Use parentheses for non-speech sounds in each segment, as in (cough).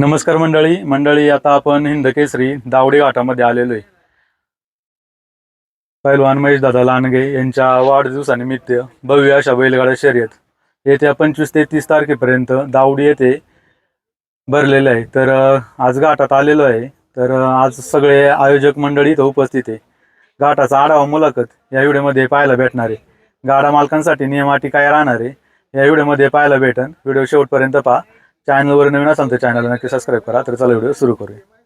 नमस्कार मंडळी. मंडळी आता आपण हिंदकेसरी दावडी घाटामध्ये आलेलो आहे. पैलवान महेश दादा लांडगे यांच्या वाढदिवसानिमित्त भव्य अशा बैलगाडा शर्यत येत्या पंचवीस ते तीस तारखेपर्यंत दावडी येथे भरलेलं आहे. तर आज घाटात आलेलो आहे. तर आज सगळे आयोजक मंडळी इथं उपस्थित आहे. घाटाचा आढावा मुलाखत या व्हिडिओमध्ये पाहायला भेटणार आहे. गाडा मालकांसाठी नियमाटी काय राहणार आहे या व्हिडिओमध्ये पाहायला भेटन. व्हिडिओ शेवटपर्यंत पहा. चॅनलवर नवीन असाल तर चॅनलला नक्की सबस्क्राईब करा. तर चला व्हिडिओ सुरू करूया.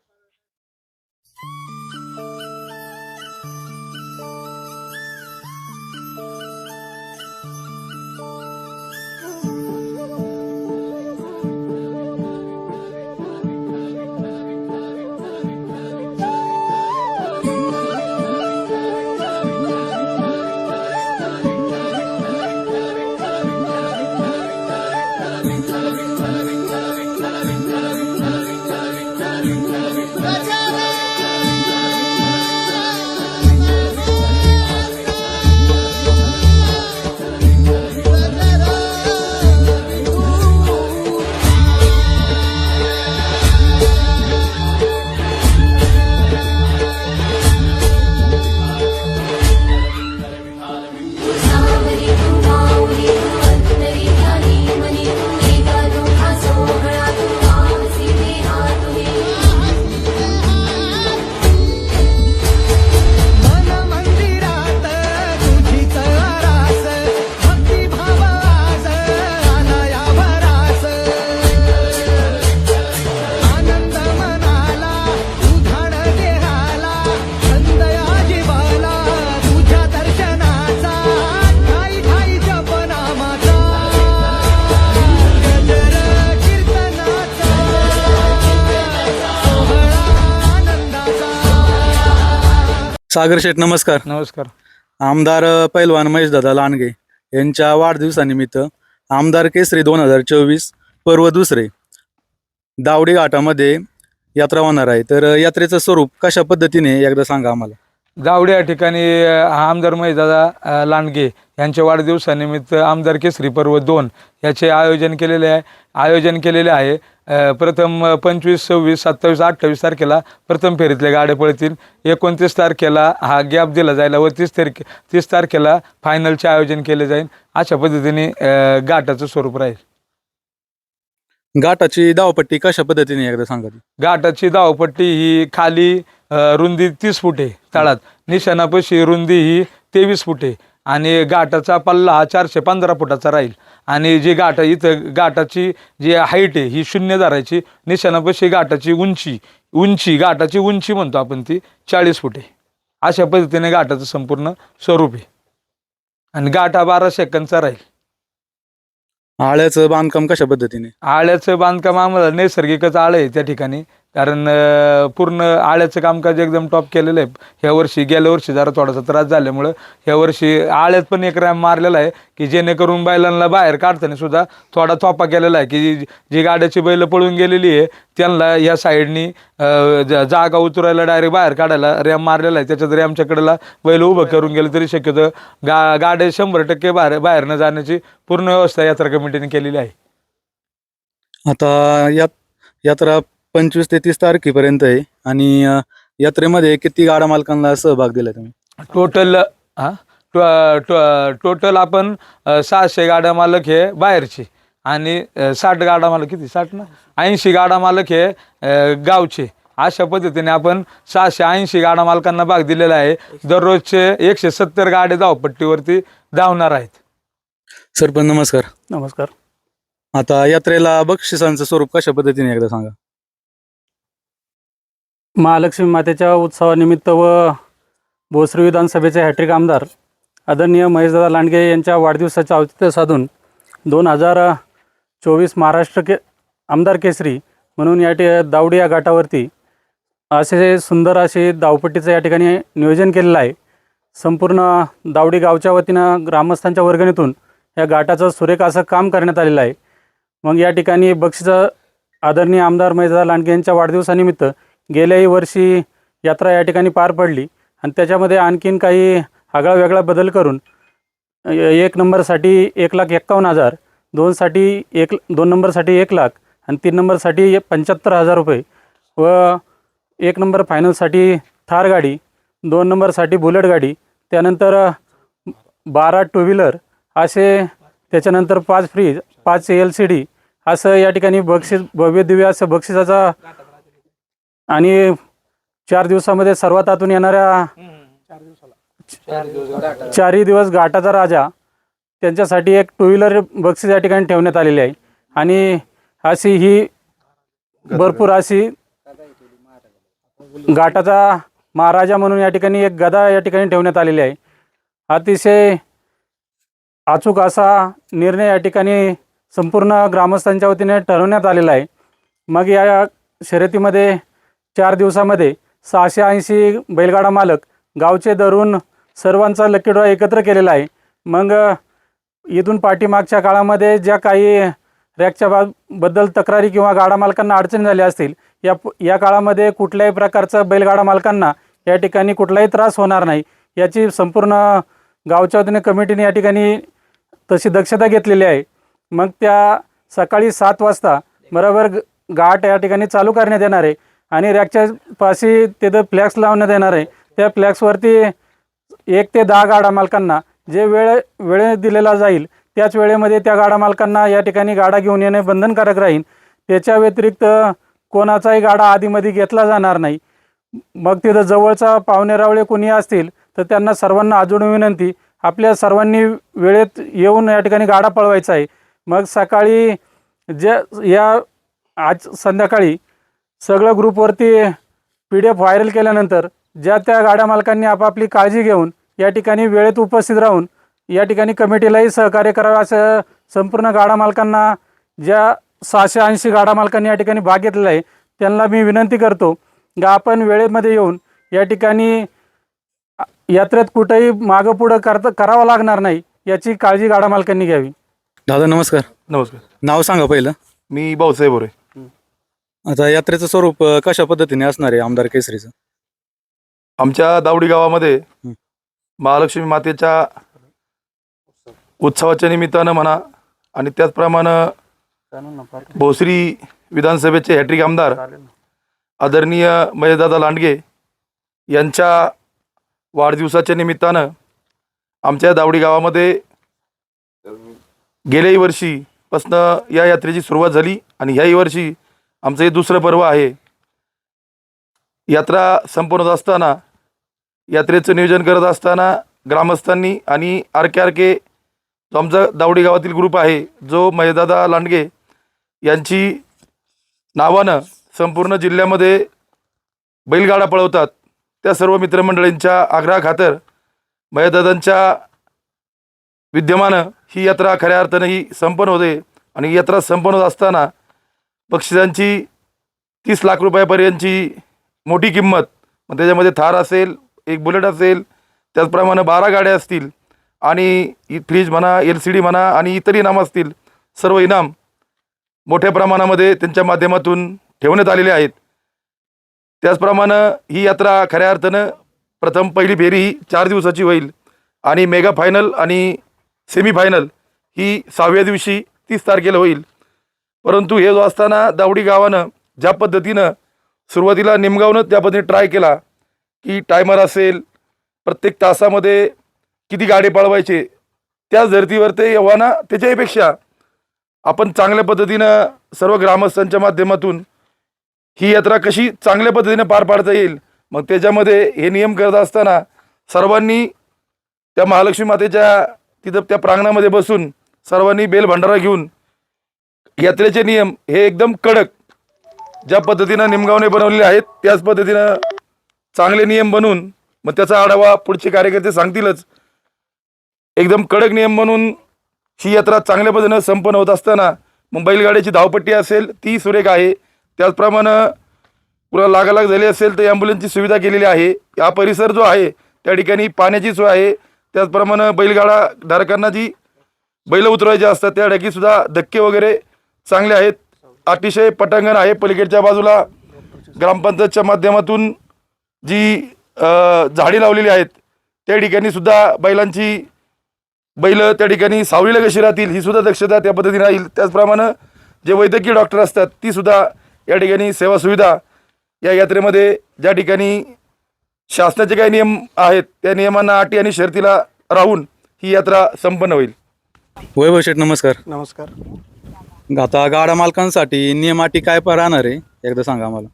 सागर शेठ नमस्कार. नमस्कार. आमदार पैलवान महेश दादा लांडगे यांच्या वाढदिवसानिमित्त आमदार केसरी दोन हजार चोवीस पर्व दुसरे दावडी घाटामध्ये यात्रा होणार आहे. तर यात्रेचं स्वरूप कशा पद्धतीने एकदा सांगा आम्हाला. जावडी या ठिकाणी आमदार महेशदादा लांडगे यांच्या वाढदिवसानिमित्त आमदार केसरी पर्व दोन याचे आयोजन केलेले आहे. आयोजन केलेले आहे. प्रथम पंचवीस सव्वीस सत्तावीस अठ्ठावीस तारखेला प्रथम फेरीतले गाड्या पळतील. एकोणतीस तारखेला हा गॅप दिला जाईल व तीस तारखे तीस तारखेला फायनलचे आयोजन केले जाईल. अशा पद्धतीने गाठाचं स्वरूप राहील. घाटाची धावपट्टी कशा पद्धतीने एकदा सांगा. घाटाची धावपट्टी ही खाली रुंदी तीस फूट तळात. निशाणापाशी रुंदी ही तेवीस फूट आणि घाटाचा पल्ला हा चारशे पंधरा फुटाचा राहील. आणि जी घाट इथं घाटाची जी हाईट आहे ही शून्य धरायची. निशाणापाशी घाटाची उंची उंची घाटाची उंची म्हणतो आपण ती चाळीस फूट आहे. अशा पद्धतीने घाटाचं संपूर्ण स्वरूप आहे. आणि हा बारा सेकंदचा राहील. आळ्याचं बांधकाम कशा पद्धतीने? आळ्याचं बांधकाम आम्हाला नैसर्गिकच आळं आहे त्या ठिकाणी. कारण पूर्ण आळ्याचं कामकाज एकदम टॉप केलेलं आहे. ह्या वर्षी गेल्या वर्षी जरा थोडासा त्रास झाल्यामुळं ह्या वर्षी आळ्यात पण एक रॅम मारलेला आहे की जेणेकरून बैलांना बाहेर काढताना सुद्धा थोडा थोपा केलेला आहे की जी जी गाड्याची बैलं पळून गेलेली आहे त्यांना या साईडनी जागा उतरायला डायरेक्ट बाहेर काढायला रॅम मारलेला आहे. त्याच्यात रॅमच्या बैल उभं करून गेलं तरी शक्यतो गा गाड्या शंभर टक्के बाहेर बाहेर न जाण्याची पूर्ण व्यवस्था यात्रा कमिटीने केलेली आहे. आता यात यात्रा पंचवीस ते तीस तारखेपर्यंत आहे. आणि अ, यात्रेमध्ये किती गाडा मालकांना सहभाग दिला तुम्ही? टोटल हा? टो- टो- टोटल आपण अ, सहाशे गाड्या मालक हे बाहेरचे. आणि अ, साठ गाडा मालक किती? साठ ना? ऐंशी गाडा मालक हे अ, गावचे. अशा पद्धतीने आपण सहाशे ऐंशी गाडा मालकांना भाग दिलेला आहे. दररोजचे एकशे सत्तर गाड्या धावपट्टीवरती धावणार आहेत. सरपंच नमस्कार. नमस्कार. आता यात्रेला बक्षिसांचं स्वरूप कशा पद्धतीने एकदा सांगा? महालक्ष्मी मातेच्या उत्सवानिमित्त व भोसरी विधानसभेचे हॅट्रिक आमदार आदरणीय महेशदादा लांडगे यांच्या वाढदिवसाचे औचित्य साधून दोन हजार चोवीस महाराष्ट्र के आमदार केसरी म्हणून या टे दावडी या घाटावरती असे सुंदर असे धावपट्टीचं या ठिकाणी नियोजन केलेलं आहे. संपूर्ण दावडी गावच्या वतीनं ग्रामस्थांच्या वर्गणीतून या घाटाचं सुरेख असं काम करण्यात आलेलं आहे. मग या ठिकाणी बक्षीचं आदरणीय आमदार महेशदादा लांडगे यांच्या वाढदिवसानिमित्त गेल्याही वर्षी यात्रा या ठिकाणी पार पडली आणि त्याच्यामध्ये आणखीन काही आगळा वेगळा बदल करून एक नंबरसाठी एक लाख एक्कावन्न हजार दोनसाठी एक दोन नंबरसाठी एक लाख आणि तीन नंबरसाठी पंच्याहत्तर हजार रुपये व एक नंबर फायनलसाठी थार गाडी दोन नंबरसाठी बुलेट गाडी त्यानंतर बारा टू व्हीलर असे त्याच्यानंतर पाच फ्रीज पाच एल सी डी असं या ठिकाणी बक्षीस भव्य दिव्य असं बक्षिसाचा आणि चार दिवसामध्ये सर्वात आतून येणाऱ्या चारही दिवस घाटाचा राजा त्यांच्यासाठी एक टू व्हीलर बक्षीस या ठिकाणी ठेवण्यात आलेली आहे. आणि अशी ही भरपूर अशी घाटाचा महाराजा म्हणून या ठिकाणी एक गदा या ठिकाणी ठेवण्यात आलेली आहे. अतिशय अचूक असा निर्णय या ठिकाणी संपूर्ण ग्रामस्थांच्या वतीने ठरवण्यात आलेला आहे. मग या शर्यतीमध्ये चार दिवसामध्ये सहाशे ऐंशी बैलगाडा मालक गावचे धरून सर्वांचा लकी ड्रॉ एकत्र केलेला आहे. मग इथून पाठीमागच्या काळामध्ये ज्या काही रॅकच्या बा बद्दल तक्रारी किंवा गाडा मालकांना अडचणी झाल्या असतील या या काळामध्ये कुठल्याही प्रकारचं बैलगाडा मालकांना या ठिकाणी कुठलाही त्रास होणार नाही. याची संपूर्ण गावच्या वतीने कमिटीने या ठिकाणी तशी दक्षता घेतलेली आहे. मग त्या सकाळी सात वाजता बरोबर ग- घाट या ठिकाणी चालू करण्यात येणार आहे. आणि रॅकच्या पाशी तिथं फ्लॅक्स लावण्यात येणार आहे. त्या फ्लॅक्सवरती एक ते दहा गाडा मालकांना जे वेळ वेळ दिलेला जाईल त्याच वेळेमध्ये त्या गाडा मालकांना या ठिकाणी गाडा घेऊन येणे बंधनकारक राहील. त्याच्या व्यतिरिक्त कोणाचाही गाडा आधीमध्ये घेतला जाणार नाही. मग तिथं जवळचा पाहुणेरावळे कोणी असतील तर त्यांना सर्वांना अजून विनंती आपल्या सर्वांनी वेळेत येऊन या ठिकाणी गाडा पळवायचा आहे. मग सकाळी ज्या या आज संध्याकाळी सगळं ग्रुपवरती पी डी एफ व्हायरल केल्यानंतर ज्या त्या गाड्या मालकांनी आपापली काळजी घेऊन या ठिकाणी वेळेत उपस्थित राहून या ठिकाणी कमिटीलाही सहकार्य करावं असं संपूर्ण गाडा मालकांना ज्या सहाशे ऐंशी गाडा मालकांनी या ठिकाणी भाग घेतलेला आहे त्यांना मी विनंती करतो का आपण वेळेमध्ये येऊन या ठिकाणी यात्रेत कुठेही मागं पुढं करता करावं लागणार नाही याची काळजी गाडा मालकांनी घ्यावी. दादा नमस्कार. नमस्कार. नाव सांगा पहिलं. मी भाऊसाहेब बोरे. आता यात्रेचं स्वरूप अ, कशा पद्धतीने असणार आहे आमदार केसरीचं? आमच्या दावडी गावामध्ये महालक्ष्मी मातेच्या उत्सवाच्या निमित्तानं म्हणा आणि त्याचप्रमाणे भोसरी विधानसभेचे हॅट्रिक आमदार आदरणीय महेशदादा लांडगे यांच्या वाढदिवसाच्या निमित्तानं आमच्या दावडी गावामध्ये गेल्याही वर्षीपासनं या यात्रेची सुरुवात झाली आणि ह्याही वर्षी आमचं हे दुसरं पर्व आहे. यात्रा संपन्न होत असताना यात्रेचं नियोजन करत असताना ग्रामस्थांनी आणि आर के आर के जो आमचा दावडी गावातील ग्रुप आहे जो महेदादा लांडगे यांची नावानं संपूर्ण जिल्ह्यामध्ये बैलगाडा पळवतात. त्या सर्व मित्रमंडळींच्या आग्रहाखातर महेदादांच्या विद्यमानं ही यात्रा खऱ्या अर्थानं ही संपन्न होते. आणि यात्रा संपन्न होत असताना बक्षिसांची तीस लाख रुपयापर्यंतची मोठी किंमत. मग त्याच्यामध्ये थार असेल एक बुलेट असेल त्याचप्रमाणे बारा गाड्या असतील आणि फ्रीज म्हणा एल सी डी म्हणा आणि इतर इनाम असतील सर्व इनाम मोठ्या प्रमाणामध्ये त्यांच्या माध्यमातून ठेवण्यात आलेले आहेत. त्याचप्रमाणे ही यात्रा खऱ्या अर्थानं प्रथम पहिली फेरी ही चार दिवसाची होईल आणि मेगा फायनल आणि सेमीफायनल ही सहाव्या दिवशी तीस तारखेला होईल. परंतु हे जो असताना दावडी गावानं ज्या पद्धतीनं सुरुवातीला निमगावनं त्या पद्धतीने ट्राय केला की टायमर असेल प्रत्येक तासामध्ये किती गाडी पळवायचे त्याच धर्तीवर ते यव्हाना त्याच्याहीपेक्षा आपण चांगल्या पद्धतीनं सर्व ग्रामस्थांच्या माध्यमातून ही यात्रा कशी चांगल्या पद्धतीने पार पाडता येईल मग त्याच्यामध्ये हे नियम करत असताना सर्वांनी त्या महालक्ष्मी मातेच्या तिथं त्या प्रांगणामध्ये बसून सर्वांनी बेल भंडारा घेऊन यात्रेचे नियम हे एकदम कडक. ज्या पद्धतीनं निमगावने बनवलेले आहेत त्याच पद्धतीनं चांगले नियम बनवून मग त्याचा आढावा पुढचे कार्यकर्ते सांगतीलच. एकदम कडक नियम बनवून ही यात्रा चांगल्या पद्धतीनं संपन्न होत असताना मग बैलगाड्याची धावपट्टी असेल ती सुरेख आहे. त्याचप्रमाणे पुन्हा लागालाग झाली असेल तर ॲम्ब्युलन्सची सुविधा केलेली आहे. हा परिसर जो आहे त्या ठिकाणी पाण्याची सोय आहे. त्याचप्रमाणे बैलगाडा धारकांना जी बैल उतरवायचे असतात त्या ठिकाणी सुद्धा धक्के वगैरे चांगले आहेत. अतिशय पटांगण आहे पलीकडच्या बाजूला. ग्रामपंचायतच्या माध्यमातून जी झाडी लावलेली आहेत त्या ठिकाणी सुद्धा बैलांची बैल त्या ठिकाणी सावलीला कशी राहतील ही सुद्धा दक्षता त्या पद्धतीने राहील. त्याचप्रमाणे जे वैद्यकीय डॉक्टर असतात ती सुद्धा या ठिकाणी सेवा सुविधा या यात्रेमध्ये ज्या ठिकाणी शासनाचे काही नियम आहेत त्या नियमांना अटी आणि शर्तीला राहून ही यात्रा संपन्न होईल. वैभव शेठ नमस्कार. नमस्कार. आता गाडा मालकांसाठी नियम अटी काय पण राहणार आहे? एकदा सांगा आम्हाला.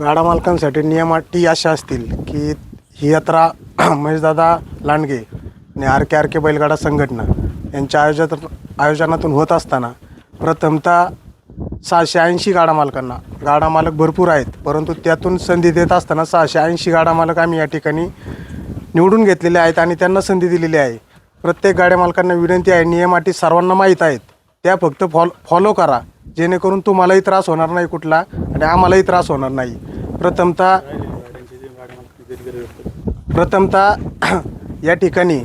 गाडा मालकांसाठी नियम अटी अशा असतील की ही यात्रा (clears throat) महेशदादा लांडगे आणि आर के आर के बैलगाडा संघटना यांच्या आयोजन आयोजनातून होत असताना प्रथमतः सहाशे ऐंशी गाडा मालकांना गाडा मालक भरपूर आहेत परंतु त्यातून संधी देत असताना सहाशे ऐंशी गाडा मालक आम्ही या ठिकाणी निवडून घेतलेले आहेत आणि त्यांना संधी दिलेली आहे. प्रत्येक गाड्या मालकांना विनंती आहे नियम अटी सर्वांना माहीत आहेत. त्या फक्त फॉल फॉलो करा. जेणेकरून तुम्हालाही त्रास होणार नाही कुठला आणि आम्हालाही त्रास होणार नाही. प्रथमतः प्रथमतः (clears throat) या ठिकाणी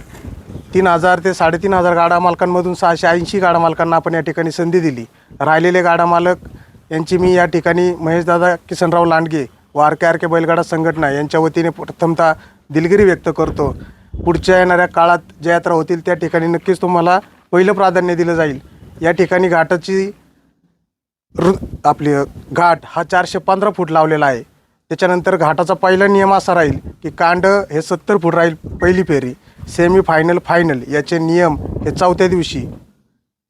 तीन हजार ते साडेतीन हजार गाडा मालकांमधून सहाशे ऐंशी गाडा मालकांना आपण या ठिकाणी संधी दिली. राहिलेले गाडा मालक यांची मी या ठिकाणी महेशदादा किसनराव लांडगे व आर के आर के बैलगाडा संघटना यांच्या वतीने प्रथमतः दिलगिरी व्यक्त करतो. पुढच्या येणाऱ्या काळात ज्या यात्रा होतील त्या ठिकाणी नक्कीच तुम्हाला पहिलं प्राधान्य दिलं जाईल. या ठिकाणी घाटाची रु आपली घाट हा चारशे पंधरा फूट लावलेला आहे. त्याच्यानंतर घाटाचा पहिला नियम असा राहील की कांड हे सत्तर फूट राहील पहिली फेरी सेमी फायनल फायनल याचे नियम हे चौथ्या दिवशी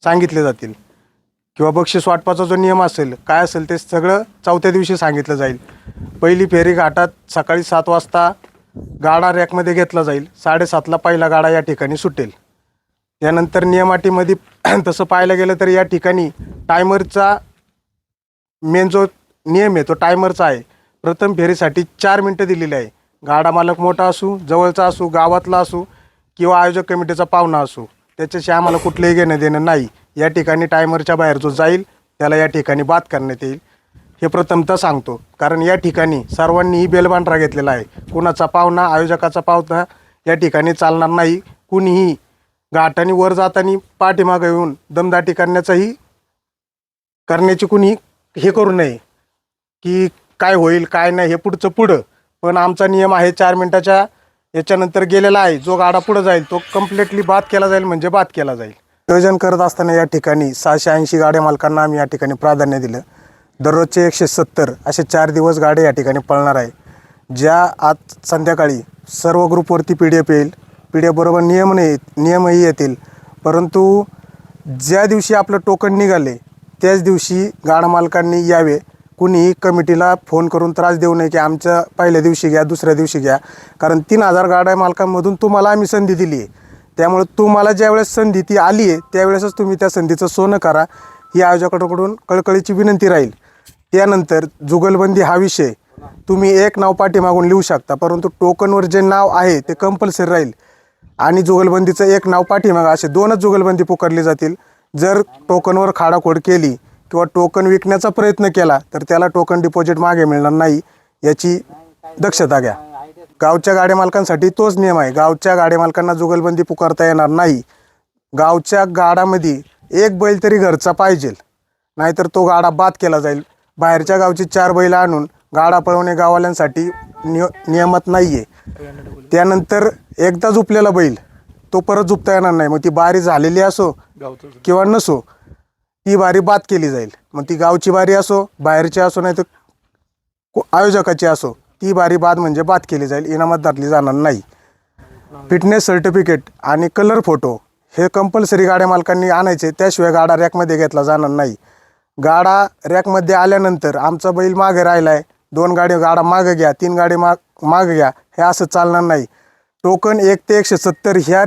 सांगितले जातील. किंवा बक्षीस वाटपाचा जो नियम असेल काय असेल ते सगळं चौथ्या दिवशी सांगितलं जाईल. पहिली फेरी घाटात सकाळी सात वाजता गाडा रॅकमध्ये घेतला जाईल. साडेसातला पहिला गाडा या ठिकाणी सुटेल. त्यानंतर नियमाटीमध्ये (clears throat) तसं पाहायला गेलं तर या ठिकाणी टायमरचा मेन जो नियम आहे तो टायमरचा आहे. प्रथम फेरीसाठी चार मिनटं दिलेली आहे. गाडा मालक मोठा असू जवळचा असू गावातला असू किंवा आयोजक कमिटीचा पाहुणा असू त्याच्याशी आम्हाला कुठलंही घेणं देणं नाही. या ठिकाणी टायमरच्या बाहेर जो जाईल त्याला या ठिकाणी बाद करण्यात येईल. हे प्रथमतः सांगतो. कारण या ठिकाणी सर्वांनीही बेलबांढरा घेतलेला आहे. कुणाचा पाहुणा आयोजकाचा पाहुणा या ठिकाणी चालणार नाही. कुणीही घाटाने वर जाताना पाठीमागं येऊन दमदाटी करण्याचाही करण्याची कुणी हे करू नये की काय होईल काय नाही हे पुढचं पुढं. पण आमचा नियम आहे चार मिनटाच्या याच्यानंतर गेलेला आहे जो गाडा पुढं जाईल तो कम्प्लिटली बाद केला जाईल म्हणजे बाद केला जाईल. नियोजन करत असताना या ठिकाणी सहाशे ऐंशी गाड्या मालकांना आम्ही या ठिकाणी प्राधान्य दिलं. दररोजचे एकशे सत्तर असे चार दिवस गाड्या या ठिकाणी पळणार आहे. ज्या आज संध्याकाळी सर्व ग्रुपवरती पी डी एफ येईल पिढ्याबरोबर नियम नाही नियमही येतील. परंतु ज्या दिवशी आपलं टोकन निघाले त्याच दिवशी गाड मालकांनी यावे. कुणीही कमिटीला फोन करून त्रास देऊ नये की आमच्या पहिल्या दिवशी घ्या दुसऱ्या दिवशी घ्या. कारण तीन हजार गाड्या मालकांमधून तुम्हाला आम्ही संधी दिली आहे. त्यामुळे तुम्हाला ज्यावेळेस संधी ती आली आहे त्यावेळेसच तुम्ही त्या संधीचं सोनं करा. ही आयोजकाकडून कळकळीची विनंती राहील. त्यानंतर जुगलबंदी हा विषय तुम्ही एक नाव पाठीमागून लिहू शकता परंतु टोकनवर जे नाव आहे ते कंपल्सरी राहील. आणि जुगलबंदीचं एक नाव पाठीमागा असे दोनच जुगलबंदी पुकारली जातील. जर टोकनवर खाडाखोड केली किंवा टोकन विकण्याचा प्रयत्न केला तर त्याला टोकन डिपॉझिट मागे मिळणार नाही याची दक्षता घ्या. गावच्या गाड्या मालकांसाठी तोच नियम आहे. गावच्या गाड्या मालकांना जुगलबंदी पुकारता येणार नाही. गावच्या गाडामध्ये एक बैल तरी घरचा पाहिजे नाहीतर तो गाडा बाद केला जाईल. बाहेरच्या गावची चार बैल आणून गाडा पळवणे गाववाल्यांसाठी निय नियमत नाही आहे त्यानंतर एकदा झुपलेला बैल तो परत झुपता येणार नाही. मग ती बारी झालेली असो किंवा नसो ती बारी बाद केली जाईल. मग ती गावची बारी असो बाहेरची असो नाही तर आयोजकाची असो ती बारी बाद म्हणजे बाद केली जाईल इनामात धरली जाणार नाही. फिटनेस सर्टिफिकेट आणि कलर फोटो हे कंपल्सरी गाड्या मालकांनी आणायचे त्याशिवाय गाडा रॅकमध्ये घेतला जाणार नाही. गाडा रॅकमध्ये आल्यानंतर आमचा बैल मागे राहिला आहे दोन गाडी गाडा मागं घ्या तीन गाडी माग मागं घ्या हे असं चालणार नाही. टोकन एक ते एकशे सत्तर ह्या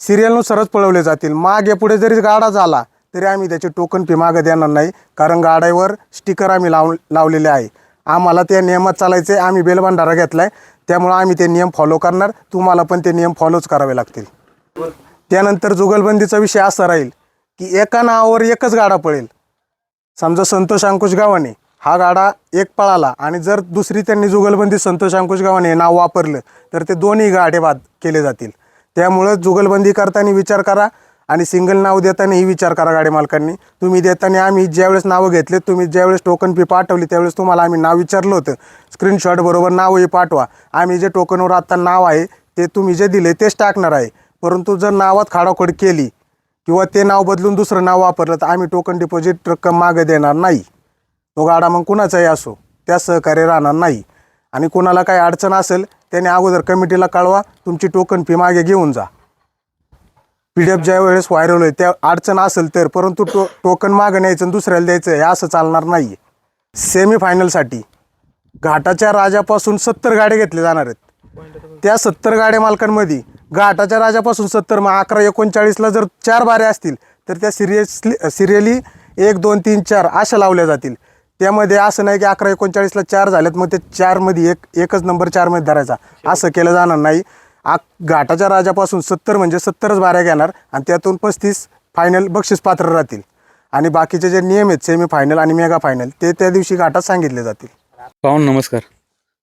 सिरियलनुसारच पळवले जातील. मागे पुढे जरी गाडा झाला तरी आम्ही त्याची टोकन फी मागं देणार नाही कारण गाड्यावर स्टिकर आम्ही लाव लावलेले आहे. आम्हाला त्या नियमात चालायचं आहे. आम्ही बेलभांडारा घेतला आहे त्यामुळं आम्ही ते नियम फॉलो करणार तुम्हाला पण ते नियम फॉलोच करावे लागतील. त्यानंतर जुगलबंदीचा विषय असा राहील की एका नावावर एकच गाडा पळेल. समजा संतोष अंकुश गावाने हा गाडा एक पळाला आणि जर दुसरी त्यांनी जुगलबंदी संतोष अंकुश गावाने हे नाव वापरलं तर ते दोन्ही गाडे बाद केले जातील. त्यामुळं जुगलबंदी करताना विचार करा आणि सिंगल नाव देतानाही विचार करा गाडी मालकांनी. तुम्ही देताना आम्ही ज्यावेळेस नावं घेतले तुम्ही ज्यावेळेस टोकन फी पाठवली त्यावेळेस तुम्हाला आम्ही नाव विचारलं होतं. स्क्रीनशॉट बरोबर नावही पाठवा. आम्ही जे टोकनवर आत्ता नाव आहे ते तुम्ही जे दिले तेच टाकणार आहे. परंतु जर नावात खाडाखोड केली किंवा ते नाव बदलून दुसरं नाव वापरलं तर आम्ही टोकन डिपॉझिट रक्कम मागे देणार नाही. तो गाडा मग कुणाचाही असो त्या सहकार्य राहणार नाही. आणि कोणाला काही अडचण असेल त्याने अगोदर कमिटीला कळवा तुमची टोकन फी मागे घेऊन जा. पी डी एफ ज्या वेळेस व्हायरल होईल त्या अडचण असेल तर परंतु टो टोकन मागं न्यायचं आणि दुसऱ्याला द्यायचं हे असं चालणार नाही सेमीफायनलसाठी घाटाच्या राजापासून सत्तर गाड्या घेतल्या जाणार आहेत. त्या सत्तर गाड्या मालकांमध्ये घाटाच्या राजापासून सत्तर मग अकरा एकोणचाळीसला जर चार बाऱ्या असतील तर त्या सिरियसली सिरियली एक दोन तीन चार अशा लावल्या जातील. त्यामध्ये असं नाही की अकरा एकोणचाळीसला चार झाल्यात मग ते चारमध्ये एक एकच नंबर चारमध्ये धरायचा. असं केलं जाणार नाही. आ घाटाच्या राजापासून सत्तर म्हणजे सत्तरच बाऱ्या घेणार आणि त्यातून पस्तीस फायनल बक्षीस पात्र राहतील. आणि बाकीचे जे नियम आहेत सेमी फायनल आणि मेगा फायनल ते त्या दिवशी घाटात सांगितले जातील. पाहून नमस्कार.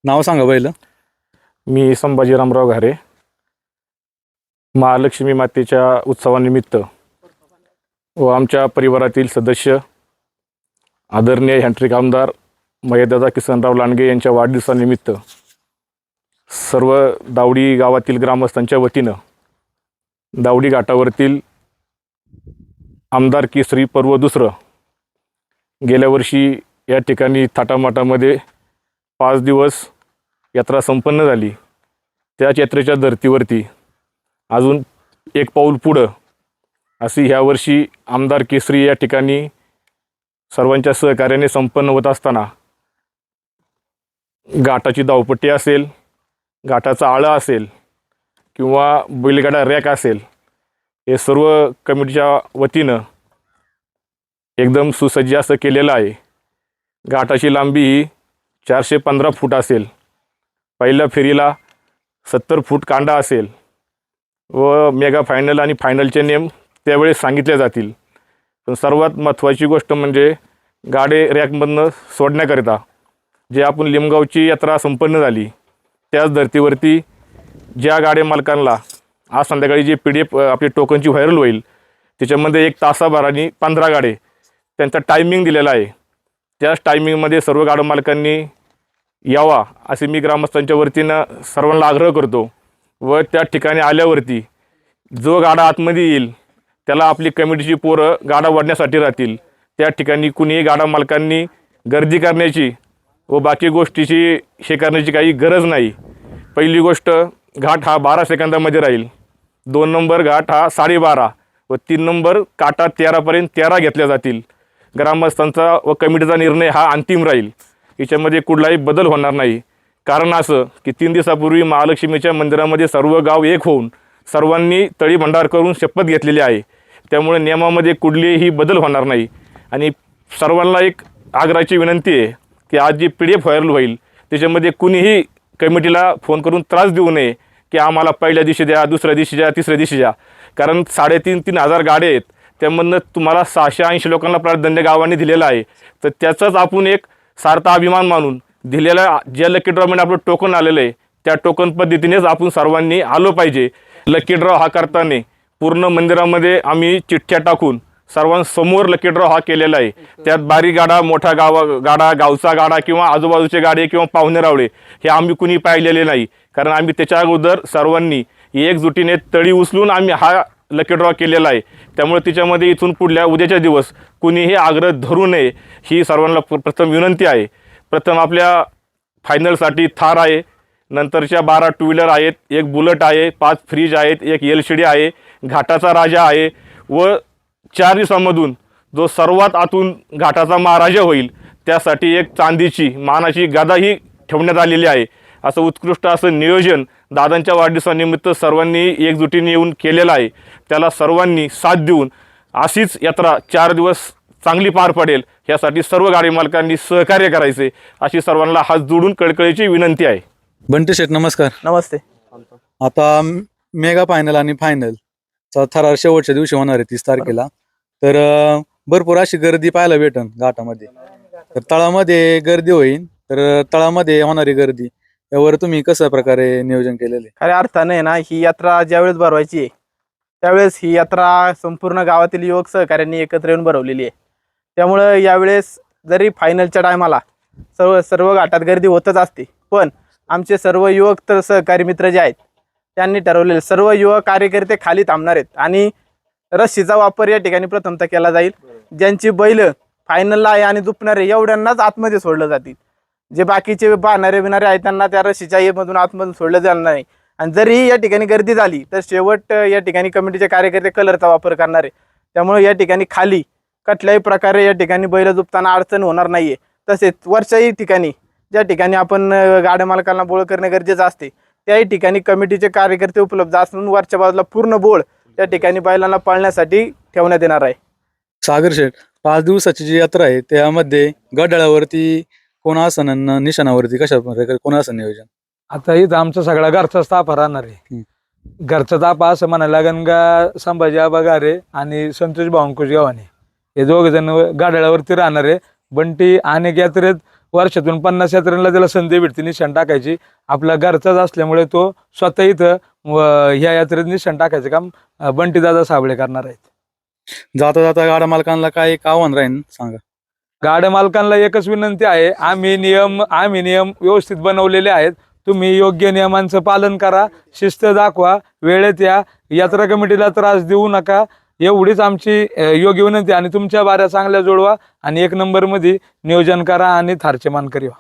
नाव सांगा पहिलं. मी संभाजी रामराव घारे. महालक्ष्मी मातेच्या उत्सवानिमित्त व आमच्या परिवारातील सदस्य आदरणीय हँट्रिक आमदार मयदादा किसनराव लांडगे यांच्या वाढदिवसानिमित्त सर्व दावडी गावातील ग्रामस्थांच्या वतीनं दावडी घाटावरतील आमदार केसरी पर्व दुसरं गेल्या वर्षी या ठिकाणी थाटामाटामध्ये पाच दिवस यात्रा संपन्न झाली. त्याच यात्रेच्या धर्तीवरती अजून एक पाऊल पुढं अशी ह्या वर्षी आमदार केसरी या ठिकाणी सर्वांच्या सहकार्याने संपन्न होत असताना गाठाची धावपट्टी असेल गाठाचा आळा असेल किंवा बैलगाडा रॅक असेल हे सर्व कमिटीच्या वतीनं एकदम सुसज्ज असं केलेलं आहे. घाटाची लांबी ही चारशे पंधरा फूट असेल. पहिल्या फेरीला सत्तर फूट कांडा असेल व मेगा फायनल आणि फायनलचे नेम त्यावेळेस सांगितले जातील. पण सर्वात महत्त्वाची गोष्ट म्हणजे गाडे रॅकमधनं सोडण्याकरिता जे आपण लिमगावची यात्रा संपन्न झाली त्याच धर्तीवरती ज्या गाड्या मालकांना आज संध्याकाळी जे पी डी एफ आपली टोकनची व्हायरल होईल त्याच्यामध्ये एक तासाभराने पंधरा गाडे त्यांचा टायमिंग दिलेला आहे. त्याच टायमिंगमध्ये सर्व गाडा मालकांनी यावा असे मी ग्रामस्थांच्या वतीनं सर्वांना आग्रह करतो व त्या ठिकाणी आल्यावरती जो गाडा आतमध्ये येईल त्याला आपली कमिटीची पोरं गाडा वाढण्यासाठी राहतील. त्या ठिकाणी कुणीही गाडा मालकांनी गर्दी करण्याची व बाकी गोष्टीची हे करण्याची काही गरज नाही. पहिली गोष्ट घाट हा बारा सेकंदामध्ये राहील. दोन नंबर घाट हा साडेबारा व तीन नंबर काटा तेरापर्यंत तेरा घेतल्या जातील. ग्रामस्थांचा व कमिटीचा निर्णय हा अंतिम राहील. याच्यामध्ये कुठलाही बदल होणार नाही. कारण असं की तीन दिवसापूर्वी महालक्ष्मीच्या मंदिरामध्ये सर्व गाव एक होऊन सर्वांनी तळी भंडार करून शपथ घेतलेली आहे. त्यामुळे नियमामध्ये कुठलेही बदल होणार नाही. आणि सर्वांना एक आग्रहाची विनंती आहे की आज G P D F viral होईल त्याच्यामध्ये कुणीही कमिटीला फोन करून त्रास देऊ नये की आम्हाला पहिल्या दिवशी द्या दुसऱ्या दिवशी द्या तिसऱ्या दिवशी द्या. कारण साडेतीन तीन हजार गाड्या आहेत. त्यामधनं तुम्हाला सहाशे ऐंशी लोकांना प्राधान्य गावांनी दिलेलं आहे. तर त्याचाच आपण एक सार्थ अभिमान मानून दिलेल्या ज्या लकी ड्रॉमध्ये आपलं टोकन आलेलं आहे त्या टोकन पद्धतीनेच आपण सर्वांनी आलो पाहिजे. लकी ड्रॉ हा करताना पूर्ण मंदिरामध्ये आम्ही चिठ्ठ्या टाकून सर्वांसमोर लकी ड्रॉ हा केलेला आहे. त्यात बारीक गाडा मोठा गावा गाडा गावचा गाडा किंवा आजूबाजूचे गाडे किंवा पाहुणे रावळे हे आम्ही कुणी पाहिलेले नाही. कारण आम्ही त्याच्या अगोदर सर्वांनी एकजुटीने तळी उचलून आम्ही हा लकी ड्रॉ केलेला आहे. त्यामुळे तिच्यामध्ये इथून पुढल्या उद्याच्या दिवस कुणीही आग्रह धरू नये ही सर्वांना प्र- प्रथम विनंती आहे. प्रथम आपल्या फायनलसाठी थार आहे. नंतरच्या बारा टू व्हीलर आहेत एक बुलट आहे पाच फ्रीज आहेत एक एल सी डी आहे घाटाचा राजा आहे व चार दिवसामधून जो सर्वात आतून घाटाचा महाराजा होईल त्यासाठी एक चांदीची मानाची गदाही ठेवण्यात आलेली आहे. असं उत्कृष्ट असं नियोजन दादांच्या वाढदिवसानिमित्त सर्वांनी एकजुटीने येऊन केलेलं आहे. त्याला सर्वांनी साथ देऊन अशीच यात्रा चार दिवस चांगली पार पडेल यासाठी सर्व गाडी मालकांनी सहकार्य करायचे अशी सर्वांना हात जोडून कळकळीची विनंती आहे. बंटी शेठ नमस्कार. नमस्ते. आता मेगा फायनल आणि फायनल चा थरार शेवटच्या दिवशी होणार आहे तीस तारखेला. तर अं, भरपूर अशी गर्दी पाहायला भेटन घाटामध्ये. तर तळामध्ये गर्दी होईल तर तळामध्ये होणारी गर्दी यावर तुम्ही कसं प्रकारे नियोजन केलेले खऱ्या अर्थाने ना ही यात्रा ज्यावेळेस भरवायची आहे त्यावेळेस ही यात्रा संपूर्ण गावातील युवक सहकाऱ्यांनी एकत्र येऊन भरवलेली आहे. त्यामुळं यावेळेस जरी फायनलच्या टायमाला सर्व सर्व घाटात गर्दी होतच असते पण आमचे सर्व युवक तर सहकारी मित्र जे आहेत त्यांनी ठरवलेले सर्व युवक कार्यकर्ते खाली थांबणार आहेत. आणि रस्सीचा वापर या ठिकाणी प्रथमतः केला जाईल. ज्यांची बैल फायनलला आहे आणि दुपणारे एवढ्यांनाच आतमध्ये सोडलं जातील. जे बाकीचे पाहणारे बिणारे आहेत त्यांना त्या रस्सीच्या मधून आतमधून सोडलं जाणार नाही. आणि जरी या ठिकाणी गर्दी झाली तर शेवट या ठिकाणी कमिटीचे कार्यकर्ते कलरचा वापर करणार आहे. त्यामुळे या ठिकाणी खाली कुठल्याही प्रकारे या ठिकाणी बैल जुपताना अडचण होणार नाहीये. तसेच वरच्याही ठिकाणी ज्या ठिकाणी आपण गाड्या मालकांना बोळ करणे गरजेचं असते त्याही ठिकाणी कमिटीचे कार्यकर्ते उपलब्ध असून वरच्या बाजूला पूर्ण बोळ त्या ठिकाणी बैलांना पाळण्यासाठी ठेवण्यात येणार आहे. सागर शेठ पाच दिवसाची जी यात्रा आहे त्यामध्ये गडाळावरती कोण आसन आणि निशाणावरती कशा प्रकारे कोण आसन नियोजन? आता इथं आमचा सगळा घरचा ताप राहणार आहे. घरचा ताप असं म्हणायला का संभाजी आबा गारे आणि संतोष भावंकुश गावाने. हे दोघ जण गाड्यावरती राहणार आहे. बंटी अनेक यात्रेत वर्षातून पन्नास यात्रेला त्याला संधी भेटते निशाण टाकायची. आपला घरचाच असल्यामुळे तो स्वतः इथं ह्या यात्रेत निशाण टाकायचं काम बंटीदादा साबळे करणार आहेत. जाता जाता गाडा मालकांना काय एक आव्हान राहील सांगा. गाड्या मालकांना एकच विनंती आहे आम्ही नियम आम्ही नियम व्यवस्थित बनवलेले आहेत. तुम्ही योग्य नियमांचं पालन करा शिस्त दाखवा वेळेत या. यात्रा कमिटीला त्रास देऊ नका. एवढीच आमची योग्य विनंती. आणि तुमच्या बाऱ्या चांगल्या जोडवा आणि एक नंबरमध्ये नियोजन करा आणि थारचे मान करीवा